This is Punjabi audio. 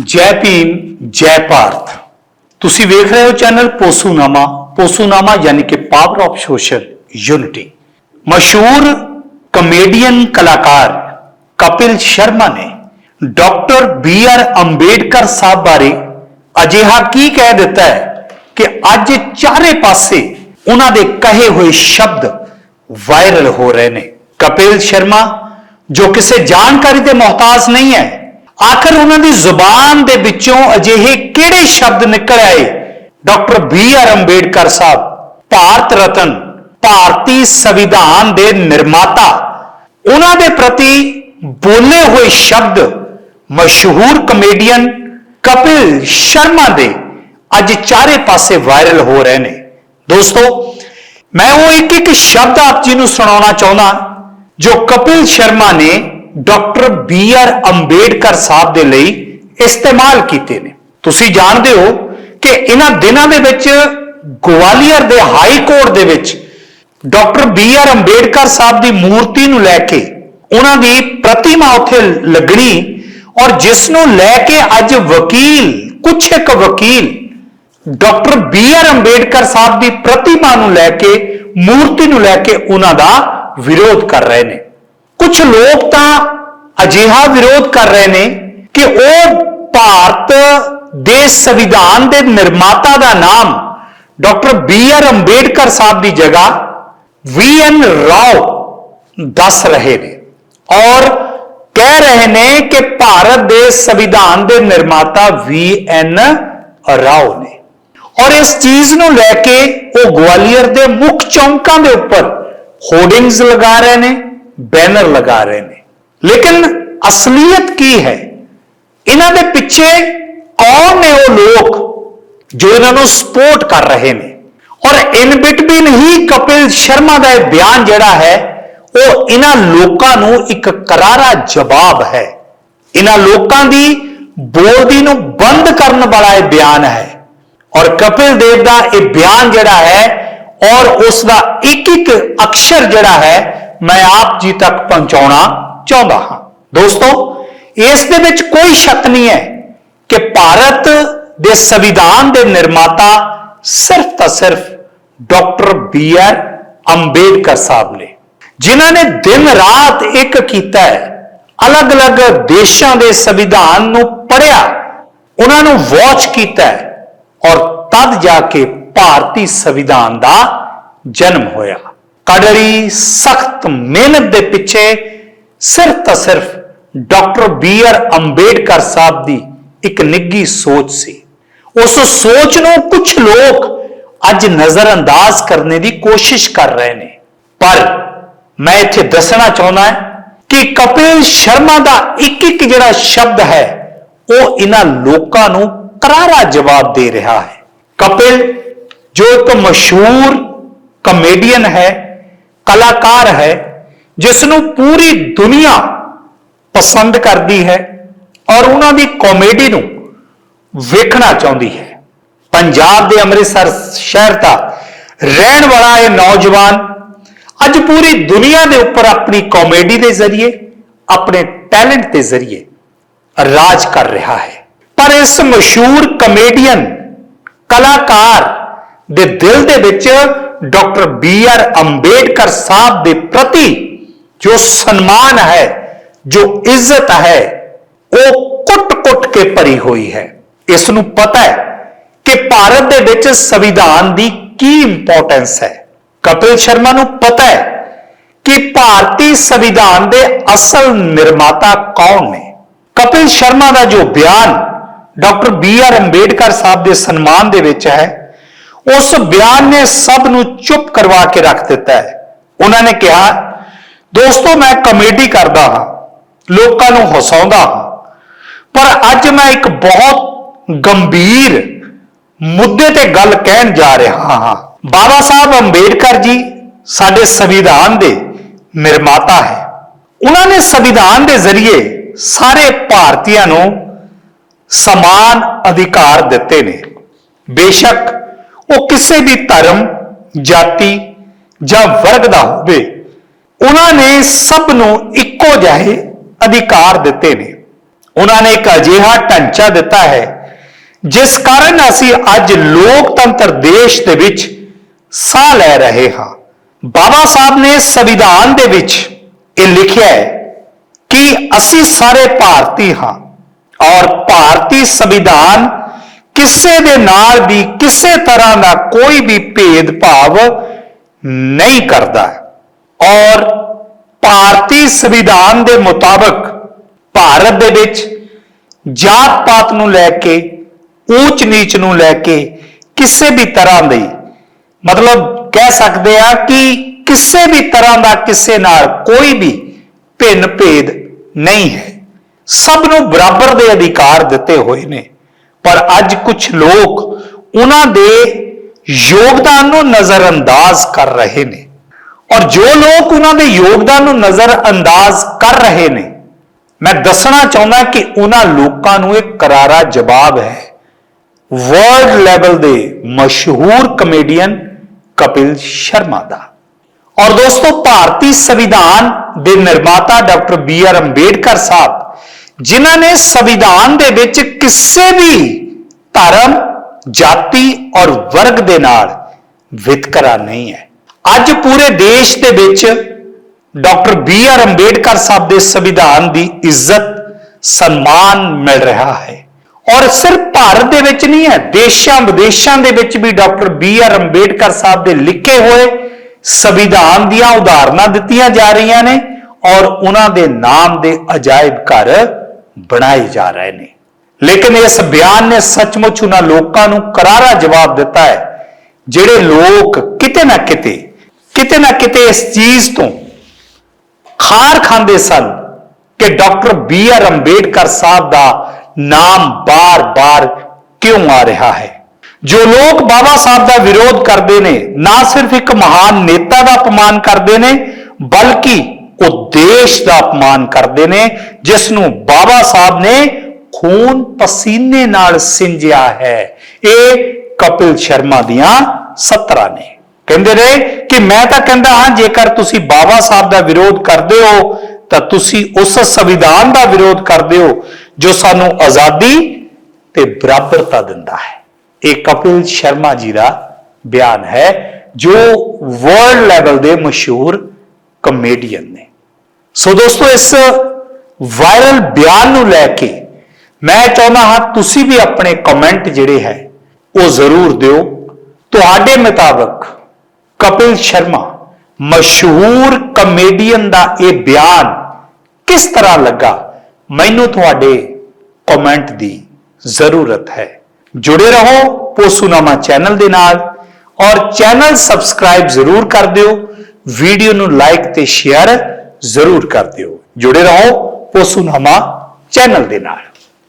ਜੈ ਭੀਮ, ਜੈ ਭਾਰਤ। ਤੁਸੀਂ ਵੇਖ ਰਹੇ ਹੋ ਚੈਨਲ ਪੋਸੂਨਾਮਾ। ਪੋਸੂਨਾਮਾ ਯਾਨੀ ਕਿ ਪਾਵਰ ਆਫ ਸੋਸ਼ਲ ਯੂਨਿਟੀ ਮਸ਼ਹੂਰ ਕਮੇਡੀਅਨ ਕਲਾਕਾਰ ਕਪਿਲ ਸ਼ਰਮਾ ਨੇ doctor B R Ambedkar Sahib ਬਾਰੇ ਅਜਿਹਾ ਕੀ ਕਹਿ ਦਿੱਤਾ ਹੈ ਕਿ ਅੱਜ ਚਾਰੇ ਪਾਸੇ ਉਹਨਾਂ ਦੇ ਕਹੇ ਹੋਏ ਸ਼ਬਦ ਵਾਇਰਲ ਹੋ ਰਹੇ ਨੇ। ਕਪਿਲ ਸ਼ਰਮਾ, ਜੋ ਕਿਸੇ ਜਾਣਕਾਰੀ ਦੇ ਮੁਹਤਾਜ ਨਹੀਂ ਹੈ ਆਖਰ ਉਹਨਾਂ ਦੀ ਜ਼ੁਬਾਨ ਦੇ ਵਿੱਚੋਂ ਅਜਿਹੇ ਕਿਹੜੇ ਸ਼ਬਦ ਨਿਕਲ ਆਏ? Doctor B R Ambedkar Sahib, Bharat Ratna, ਭਾਰਤੀ ਸੰਵਿਧਾਨ ਦੇ ਨਿਰਮਾਤਾ। ਉਹਨਾਂ ਦੇ ਪ੍ਰਤੀ ਬੋਲੇ ਹੋਏ ਸ਼ਬਦ ਮਸ਼ਹੂਰ ਕਮੇਡੀਅਨ ਕਪਿਲ ਸ਼ਰਮਾ ਦੇ ਅੱਜ ਚਾਰੇ ਪਾਸੇ ਵਾਇਰਲ ਹੋ ਰਹੇ ਨੇ। ਦੋਸਤੋ, ਮੈਂ ਉਹ ਇੱਕ ਇੱਕ ਸ਼ਬਦ ਆਪ ਜੀ ਨੂੰ ਸੁਣਾਉਣਾ ਚਾਹੁੰਦਾ ਜੋ ਕਪਿਲ ਸ਼ਰਮਾ ਨੇ doctor B R Ambedkar Sahib ਦੇ ਲਈ ਇਸਤੇਮਾਲ ਕੀਤੇ ਨੇ। ਤੁਸੀਂ ਜਾਣਦੇ ਹੋ ਕਿ ਇਹਨਾਂ ਦਿਨਾਂ ਦੇ ਵਿੱਚ ਗਵਾਲੀਅਰ ਦੇ ਹਾਈ ਕੋਰਟ ਦੇ ਵਿੱਚ doctor B R Ambedkar Sahib ਦੀ ਮੂਰਤੀ ਨੂੰ ਲੈ ਕੇ ਉਹਨਾਂ ਦੀ ਪ੍ਰਤਿਮਾ ਉੱਥੇ ਲੱਗਣੀ ਔਰ ਜਿਸ ਨੂੰ ਲੈ ਕੇ ਅੱਜ ਵਕੀਲ, ਕੁਛ ਇੱਕ ਵਕੀਲ doctor B R Ambedkar Sahib ਦੀ ਪ੍ਰਤਿਮਾ ਨੂੰ ਲੈ ਕੇ, ਮੂਰਤੀ ਨੂੰ ਲੈ ਕੇ ਉਹਨਾਂ ਦਾ ਵਿਰੋਧ ਕਰ ਰਹੇ ਨੇ। ਕੁਝ ਲੋਕ ਤਾਂ ਅਜਿਹਾ ਵਿਰੋਧ ਕਰ ਰਹੇ ਨੇ ਕਿ ਉਹ ਭਾਰਤ ਦੇ ਸੰਵਿਧਾਨ ਦੇ ਨਿਰਮਾਤਾ ਦਾ ਨਾਮ doctor B R Ambedkar Sahib ਦੀ ਜਗ੍ਹਾ ਵੀ ਐਨ ਰਾਓ ਦੱਸ ਰਹੇ ਨੇ। ਔਰ ਕਹਿ ਰਹੇ ਨੇ ਕਿ ਭਾਰਤ ਦੇ ਸੰਵਿਧਾਨ ਦੇ ਨਿਰਮਾਤਾ ਵੀ ਐਨ ਰਾਓ ਨੇ। ਔਰ ਇਸ ਚੀਜ਼ ਨੂੰ ਲੈ ਕੇ ਉਹ ਗਵਾਲੀਅਰ ਦੇ ਮੁੱਖ ਚੌਂਕਾਂ ਦੇ ਉੱਪਰ ਹੋਰਡਿੰਗਸ ਲਗਾ ਰਹੇ ਨੇ। ਬੈਨਰ ਲਗਾ ਰਹੇ ਨੇ। ਲੇਕਿਨ ਅਸਲੀਅਤ ਕੀ ਹੈ? ਇਹਨਾਂ ਦੇ ਪਿੱਛੇ ਕੌਣ ਨੇ ਉਹ ਲੋਕ ਜੋ ਇਹਨਾਂ ਨੂੰ ਸਪੋਰਟ ਕਰ ਰਹੇ ਨੇ? ਔਰ ਇਨ ਬਿਟਵੀਨ ਹੀ ਕਪਿਲ ਸ਼ਰਮਾ ਦਾ ਇਹ ਬਿਆਨ ਜਿਹੜਾ ਹੈ, ਉਹ ਇਹਨਾਂ ਲੋਕਾਂ ਨੂੰ ਇੱਕ ਕਰਾਰਾ ਜਵਾਬ ਹੈ। ਇਹਨਾਂ ਲੋਕਾਂ ਦੀ ਬੋਲਦੀ ਨੂੰ ਬੰਦ ਕਰਨ ਵਾਲਾ ਇਹ ਬਿਆਨ ਹੈ। ਔਰ ਕਪਿਲ ਦੇਵ ਦਾ ਇਹ ਬਿਆਨ ਜਿਹੜਾ ਹੈ, ਔਰ ਉਸ ਦਾ ਇੱਕ ਇੱਕ ਅਕਸ਼ਰ ਜਿਹੜਾ ਹੈ ਮੈਂ ਆਪ ਜੀ ਤੱਕ ਪਹੁੰਚਾਉਣਾ ਚਾਹੁੰਦਾ ਹਾਂ। ਦੋਸਤੋ, ਇਸ ਦੇ ਵਿੱਚ ਕੋਈ ਸ਼ੱਕ ਨਹੀਂ ਹੈ ਕਿ ਭਾਰਤ ਦੇ ਸੰਵਿਧਾਨ ਦੇ ਨਿਰਮਾਤਾ ਸਿਰਫ ਤਾਂ ਸਿਰਫ doctor B R Ambedkar Sahib ਨੇ। ਜਿਨ੍ਹਾਂ ਨੇ ਦਿਨ ਰਾਤ ਇੱਕ ਕੀਤਾ ਹੈ, ਅਲੱਗ-ਅਲੱਗ ਦੇਸ਼ਾਂ ਦੇ ਸੰਵਿਧਾਨ ਨੂੰ ਪੜ੍ਹਿਆ, ਉਹਨਾਂ ਨੂੰ ਵਾਚ ਕੀਤਾ ਔਰ ਤਦ ਜਾ ਕੇ ਭਾਰਤੀ ਸੰਵਿਧਾਨ ਦਾ ਜਨਮ ਹੋਇਆ। ਕੜੜੀ ਸਖਤ ਮਿਹਨਤ ਦੇ ਪਿੱਛੇ ਸਿਰਫ ਤਾਂ ਸਿਰਫ doctor B R Ambedkar Sahib ਦੀ ਇੱਕ ਨਿੱਗੀ ਸੋਚ ਸੀ। ਉਸ ਸੋਚ ਨੂੰ ਕੁਝ ਲੋਕ ਅੱਜ ਨਜ਼ਰਅੰਦਾਜ਼ ਕਰਨ ਦੀ ਕੋਸ਼ਿਸ਼ ਕਰ ਰਹੇ ਨੇ। ਪਰ ਮੈਂ ਇੱਥੇ ਦੱਸਣਾ ਚਾਹੁੰਦਾ ਹਾਂ ਕਿ ਕਪਿਲ ਸ਼ਰਮਾ ਦਾ ਇੱਕ ਇੱਕ ਜਿਹੜਾ ਸ਼ਬਦ ਹੈ, ਉਹ ਇਹਨਾਂ ਲੋਕਾਂ ਨੂੰ ਕਰਾਰਾ ਜਵਾਬ ਦੇ ਰਿਹਾ ਹੈ। ਕਪਿਲ ਜੋ ਇੱਕ ਮਸ਼ਹੂਰ ਕਮੇਡੀਅਨ ਹੈ ਕਲਾਕਾਰ ਹੈ ਜਿਸ ਨੂੰ ਪੂਰੀ ਦੁਨੀਆ ਪਸੰਦ ਕਰਦੀ ਹੈ ਔਰ ਉਹਨਾਂ ਦੀ ਕਾਮੇਡੀ ਨੂੰ ਵੇਖਣਾ ਚਾਹੁੰਦੀ ਹੈ। ਪੰਜਾਬ ਦੇ ਅੰਮ੍ਰਿਤਸਰ ਸ਼ਹਿਰ ਦਾ ਰਹਿਣ ਵਾਲਾ ਇਹ ਨੌਜਵਾਨ ਅੱਜ ਪੂਰੀ ਦੁਨੀਆ ਦੇ ਉੱਪਰ ਆਪਣੀ ਕਾਮੇਡੀ ਦੇ ਜ਼ਰੀਏ, ਆਪਣੇ ਟੈਲੈਂਟ ਦੇ ਜ਼ਰੀਏ ਰਾਜ ਕਰ ਰਿਹਾ ਹੈ। ਪਰ ਇਸ ਮਸ਼ਹੂਰ ਕਮੇਡੀਅਨ ਕਲਾਕਾਰ ਦੇ ਦਿਲ ਦੇ ਵਿੱਚ doctor B R Ambedkar Sahib ਦੇ ਪ੍ਰਤੀ ਜੋ ਸਨਮਾਨ ਹੈ, ਜੋ ਇੱਜ਼ਤ ਹੈ, ਉਹ ਕੁੱਟ-ਕੁੱਟ ਕੇ ਭਰੀ ਹੋਈ ਹੈ। ਇਸ ਨੂੰ ਪਤਾ ਹੈ ਕਿ ਭਾਰਤ ਦੇ ਵਿੱਚ ਸੰਵਿਧਾਨ ਦੀ ਕੀ ਇੰਪੋਰਟੈਂਸ ਹੈ। ਕਪਿਲ ਸ਼ਰਮਾ ਨੂੰ ਪਤਾ ਹੈ ਕਿ ਭਾਰਤੀ ਸੰਵਿਧਾਨ ਦੇ ਅਸਲ ਨਿਰਮਾਤਾ ਕੌਣ ਨੇ। ਕਪਿਲ ਸ਼ਰਮਾ ਦਾ ਜੋ ਬਿਆਨ doctor B R Ambedkar Sahib ਦੇ ਸਨਮਾਨ ਦੇ ਵਿੱਚ ਹੈ ਉਸ ਬਿਆਨ ਨੇ ਸਭ ਨੂੰ ਚੁੱਪ ਕਰਵਾ ਕੇ ਰੱਖ ਦਿੱਤਾ ਹੈ। ਉਹਨਾਂ ਨੇ ਕਿਹਾ, ਦੋਸਤੋ, ਮੈਂ ਕਮੇਡੀ ਕਰਦਾ ਹਾਂ, ਲੋਕਾਂ ਨੂੰ ਹਸਾਉਂਦਾ ਹਾਂ, ਪਰ ਅੱਜ ਮੈਂ ਇੱਕ ਬਹੁਤ ਗੰਭੀਰ ਮੁੱਦੇ ਤੇ ਗੱਲ ਕਹਿਣ ਜਾ ਰਿਹਾ ਹਾਂ। ਬਾਬਾ ਸਾਹਿਬ ਅੰਬੇਡਕਰ ਜੀ ਸਾਡੇ ਸੰਵਿਧਾਨ ਦੇ ਨਿਰਮਾਤਾ ਹੈ। ਉਹਨਾਂ ਨੇ ਸੰਵਿਧਾਨ ਦੇ ਜ਼ਰੀਏ ਸਾਰੇ ਭਾਰਤੀਆਂ ਨੂੰ ਸਮਾਨ ਅਧਿਕਾਰ ਦਿੱਤੇ ਨੇ। ਬੇਸ਼ੱਕ ਉਹ ਕਿਸੇ ਵੀ ਧਰਮ, ਜਾਤੀ ਜਾਂ ਵਰਗ ਦਾ ਹੋਵੇ, ਉਹਨਾਂ ਨੇ ਸਭ ਨੂੰ ਇੱਕੋ ਜਿਹੇ ਅਧਿਕਾਰ ਦਿੱਤੇ ਨੇ। ਉਹਨਾਂ ਨੇ ਇੱਕ ਅਜਿਹਾ ਢਾਂਚਾ ਦਿੱਤਾ ਹੈ, ਜਿਸ ਕਾਰਨ ਅਸੀਂ ਅੱਜ ਲੋਕਤੰਤਰ ਦੇਸ਼ ਦੇ ਵਿੱਚ ਸਾਹ ਲੈ ਰਹੇ ਹਾਂ। ਬਾਬਾ ਸਾਹਿਬ ਨੇ ਸੰਵਿਧਾਨ ਦੇ ਵਿੱਚ ਇਹ ਲਿਖਿਆ ਹੈ ਕਿ ਅਸੀਂ ਸਾਰੇ ਭਾਰਤੀ ਹਾਂ ਔਰ ਭਾਰਤੀ ਸੰਵਿਧਾਨ ਕਿਸੇ ਦੇ ਨਾਲ ਵੀ, ਕਿਸੇ ਤਰ੍ਹਾਂ ਦਾ ਕੋਈ ਵੀ ਭੇਦਭਾਵ ਨਹੀਂ ਕਰਦਾ। ਔਰ ਭਾਰਤੀ ਸੰਵਿਧਾਨ ਦੇ ਮੁਤਾਬਕ ਭਾਰਤ ਦੇ ਵਿੱਚ ਜਾਤ ਪਾਤ ਨੂੰ ਲੈ ਕੇ, ਊਚ ਨੀਚ ਨੂੰ ਲੈ ਕੇ ਕਿਸੇ ਵੀ ਤਰ੍ਹਾਂ ਦੀ, ਮਤਲਬ ਕਹਿ ਸਕਦੇ ਆ ਕਿ ਕਿਸੇ ਵੀ ਤਰ੍ਹਾਂ ਦਾ ਕਿਸੇ ਨਾਲ ਕੋਈ ਵੀ ਭਿੰਨ ਭੇਦ ਨਹੀਂ ਹੈ। ਸਭ ਨੂੰ ਬਰਾਬਰ ਦੇ ਅਧਿਕਾਰ ਦਿੱਤੇ ਹੋਏ ਨੇ। ਪਰ ਅੱਜ ਕੁਝ ਲੋਕ ਉਹਨਾਂ ਦੇ ਯੋਗਦਾਨ ਨੂੰ ਨਜ਼ਰਅੰਦਾਜ਼ ਕਰ ਰਹੇ ਨੇ। ਔਰ ਜੋ ਲੋਕ ਉਹਨਾਂ ਦੇ ਯੋਗਦਾਨ ਨੂੰ ਨਜ਼ਰਅੰਦਾਜ਼ ਕਰ ਰਹੇ ਨੇ, ਮੈਂ ਦੱਸਣਾ ਚਾਹੁੰਦਾ ਕਿ ਉਹਨਾਂ ਲੋਕਾਂ ਨੂੰ ਇੱਕ ਕਰਾਰਾ ਜਵਾਬ ਹੈ। ਵਰਲਡ ਲੈਵਲ ਦੇ ਮਸ਼ਹੂਰ ਕਮੇਡੀਅਨ ਕਪਿਲ ਸ਼ਰਮਾ ਦਾ। ਔਰ ਦੋਸਤੋ, ਭਾਰਤੀ ਸੰਵਿਧਾਨ ਦੇ ਨਿਰਮਾਤਾ doctor B R Ambedkar Sahib ਜਿਨ੍ਹਾਂ ਨੇ ਸੰਵਿਧਾਨ ਦੇ ਵਿੱਚ ਕਿਸੇ ਵੀ ਧਰਮ, ਜਾਤੀ ਔਰ ਵਰਗ ਦੇ ਨਾਲ ਵਿਤਕਰਾ ਨਹੀਂ ਹੈ। ਅੱਜ ਪੂਰੇ ਦੇਸ਼ ਦੇ ਵਿੱਚ doctor B R Ambedkar Sahib ਦੇ ਸੰਵਿਧਾਨ ਦੀ ਇੱਜ਼ਤ, ਸਨਮਾਨ ਮਿਲ ਰਿਹਾ ਹੈ। ਔਰ ਸਿਰਫ ਭਾਰਤ ਦੇ ਵਿੱਚ ਨਹੀਂ ਹੈ, ਦੇਸ਼ਾਂ ਵਿਦੇਸ਼ਾਂ ਦੇ ਵਿੱਚ ਵੀ doctor B R Ambedkar Sahib ਦੇ ਲਿਖੇ ਹੋਏ ਸੰਵਿਧਾਨ ਦੀਆਂ ਉਦਾਹਰਨਾਂ ਦਿੱਤੀਆਂ ਜਾ ਰਹੀਆਂ ਨੇ ਔਰ ਉਹਨਾਂ ਦੇ ਨਾਮ ਦੇ ਅਜਾਇਬ ਘਰ ਬਣਾਏ ਜਾ ਰਹੇ ਨੇ। ਲੇਕਿਨ ਇਸ ਬਿਆਨ ਨੇ ਸੱਚਮੁੱਚ ਉਹਨਾਂ ਲੋਕਾਂ ਨੂੰ ਕਰਾਰਾ ਜਵਾਬ ਦਿੱਤਾ ਹੈ, ਜਿਹੜੇ ਲੋਕ ਕਿਤੇ ਨਾ ਕਿਤੇ ਕਿਤੇ ਨਾ ਕਿਤੇ ਇਸ ਚੀਜ਼ ਤੋਂ ਖਾਰ ਖਾਂਦੇ ਸਨ ਕਿ doctor B R Ambedkar Sahib ਦਾ ਨਾਮ ਬਾਰ-ਬਾਰ ਕਿਉਂ ਆ ਰਿਹਾ ਹੈ। ਜੋ ਲੋਕ ਬਾਬਾ ਸਾਹਿਬ ਦਾ ਵਿਰੋਧ ਕਰਦੇ ਨੇ, ਨਾ ਸਿਰਫ ਇੱਕ ਮਹਾਨ ਨੇਤਾ ਦਾ ਅਪਮਾਨ ਕਰਦੇ ਨੇ, ਬਲਕਿ ਉਹ ਦੇਸ਼ ਦਾ ਅਪਮਾਨ ਕਰਦੇ ਨੇ ਜਿਸ ਨੂੰ ਬਾਬਾ ਸਾਹਿਬ ਨੇ ਖੂਨ ਪਸੀਨੇ ਨਾਲ ਸਿੰਜਿਆ ਹੈ। ਇਹ ਕਪਿਲ ਸ਼ਰਮਾ ਦੀਆਂ ਸਤਰਾਂ ਨੇ। ਕਹਿੰਦੇ ਨੇ ਕਿ ਮੈਂ ਤਾਂ ਕਹਿੰਦਾ ਹਾਂ, ਜੇਕਰ ਤੁਸੀਂ ਬਾਬਾ ਸਾਹਿਬ ਦਾ ਵਿਰੋਧ ਕਰਦੇ ਹੋ, ਤਾਂ ਤੁਸੀਂ ਉਸ ਸੰਵਿਧਾਨ ਦਾ ਵਿਰੋਧ ਕਰਦੇ ਹੋ, ਜੋ ਸਾਨੂੰ ਆਜ਼ਾਦੀ ਤੇ ਬਰਾਬਰਤਾ ਦਿੰਦਾ ਹੈ। ਇਹ ਕਪਿਲ ਸ਼ਰਮਾ ਜੀ ਦਾ ਬਿਆਨ ਹੈ, ਜੋ ਵਰਲਡ ਲੈਵਲ ਦੇ ਮਸ਼ਹੂਰ ਕਮੇਡੀਅਨ ਨੇ। ਸੋ ਦੋਸਤੋ, ਇਸ ਵਾਇਰਲ ਬਿਆਨ ਨੂੰ ਲੈ ਕੇ ਮੈਂ ਚਾਹੁੰਦਾ ਹਾਂ ਤੁਸੀਂ ਵੀ ਆਪਣੇ ਕਮੈਂਟ ਜਿਹੜੇ ਹੈ, ਉਹ ਜ਼ਰੂਰ ਦਿਓ। ਤੁਹਾਡੇ ਮੁਤਾਬਕ ਕਪਿਲ ਸ਼ਰਮਾ ਮਸ਼ਹੂਰ ਕਮੇਡੀਅਨ ਦਾ ਇਹ ਬਿਆਨ ਕਿਸ ਤਰ੍ਹਾਂ ਲੱਗਾ? ਮੈਨੂੰ ਤੁਹਾਡੇ ਕਮੈਂਟ ਦੀ ਜ਼ਰੂਰਤ ਹੈ। ਜੁੜੇ ਰਹੋ ਪੋਸੂਨਾਮਾ ਚੈਨਲ ਦੇ ਨਾਲ ਔਰ ਚੈਨਲ ਸਬਸਕ੍ਰਾਈਬ ਜ਼ਰੂਰ ਕਰ ਦਿਓ। ਵੀਡੀਓ ਨੂੰ ਲਾਈਕ ਤੇ ਸ਼ੇਅਰ ਜ਼ਰੂਰ ਕਰ ਦਿਓ। ਜੁੜੇ ਰਹੋ ਪੋਸੂਨਾਮਾ ਚੈਨਲ ਦੇ ਨਾਲ।